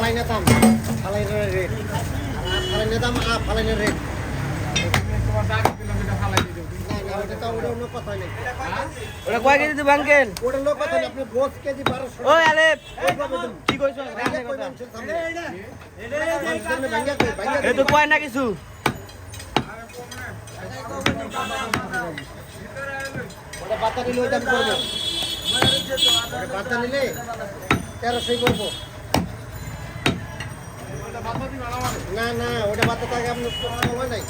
ফালাইনা দাম ফালাইনের রেট ফালাইনের দাম আ ফালাইনের রেট ওটা কয় কেজি দিতে বাঙ্কেল ওটা লোক কথা আপনি গোস কেজি বারোশো। ওই আলেপ কি কইছো? এ তো কয় না কিছু? ওটা বাচ্চা নিলে দাম করব। ওটা করব। দিবা না না ওটা থাকে নাই।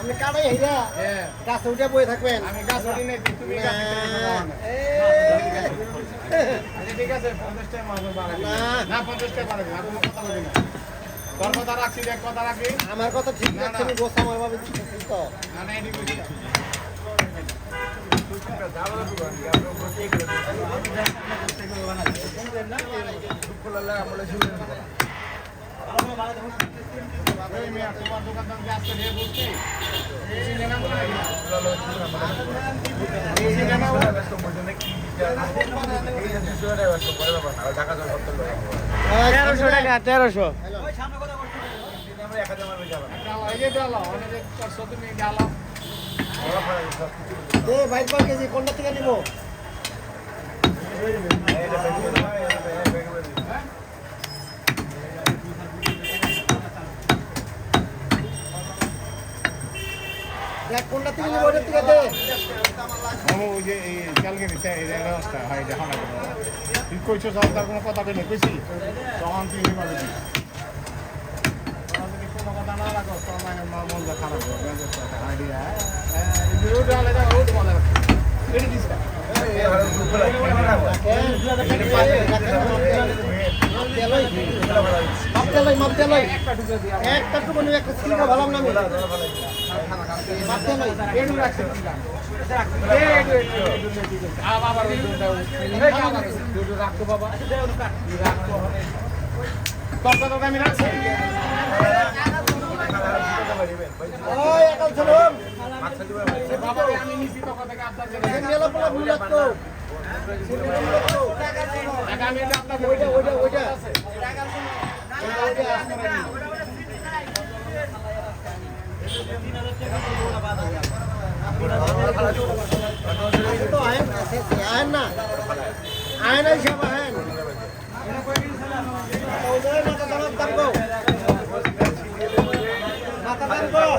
আপনি কাটাই হইরা হ্যাঁ। গাছে উঠে বয়ে থাকবেন। আমি গাছ উঠি নাই তুমি গাছ আচ্ছা ঠিক আছে মারবো না। আর কথা বলি না। তোর কথা রাখছি দেখ কথা রাখি। আমার কথা ঠিক আছে আমি তো। না না তেরোশো টাকা তেরোশো হ্যালো ডালা, এই যে ডালা, যে করছ তুমি ডালা। দে বাইক কয় কেজি কোনটা থেকে নিব? দেখ কোনটা থেকে নিব ওটার থেকে দে। ও, ওই যে এই কইছো যাও, তার কোনো কথা কই নাই, কইছি? তখন তুই একটা টুকু একটা সিলভা ভালাম না রাখতো বাবা। রাখতো আমি রাখছি। আহেন না আহেন হিসাব আহেন ওদের মাথা দাম দাম গো মাথা দাম গো এই রে রে একটু টাকা দে রে একটু টাকা দে আইসা পয় না না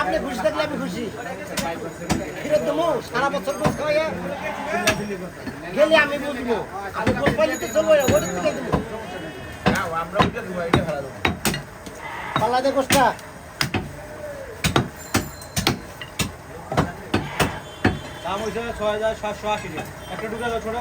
আপনি খুশি থাকলে আমি খুশি। ফিরে দেবো সারা বছর গোস খাওয়াইয়া। গেলে আমি বুঝব। আমি চলবো দেবো। পাল্লা দে গোসটা। দাম হয়েছে ছয় হাজার সাতশো আশি টাকা। একটা ঢুকে ছোট।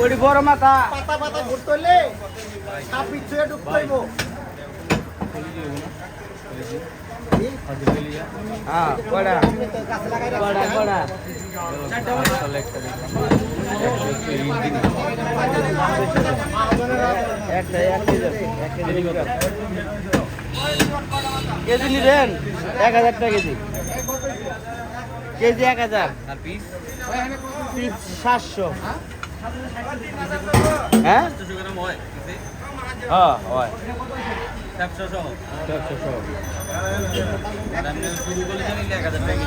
ওই বড় মাথা। পাতা পাতা ঘুরতে হলে সাপ পিছুয়ে ঢুকতে কেজি নিবেন এক হাজার টাকা কেজি কেজি এক হাজার পিস সাতশো হ্যাঁ? হ্যাঁ হয়। চারশো সহ এক হাজার টাকা।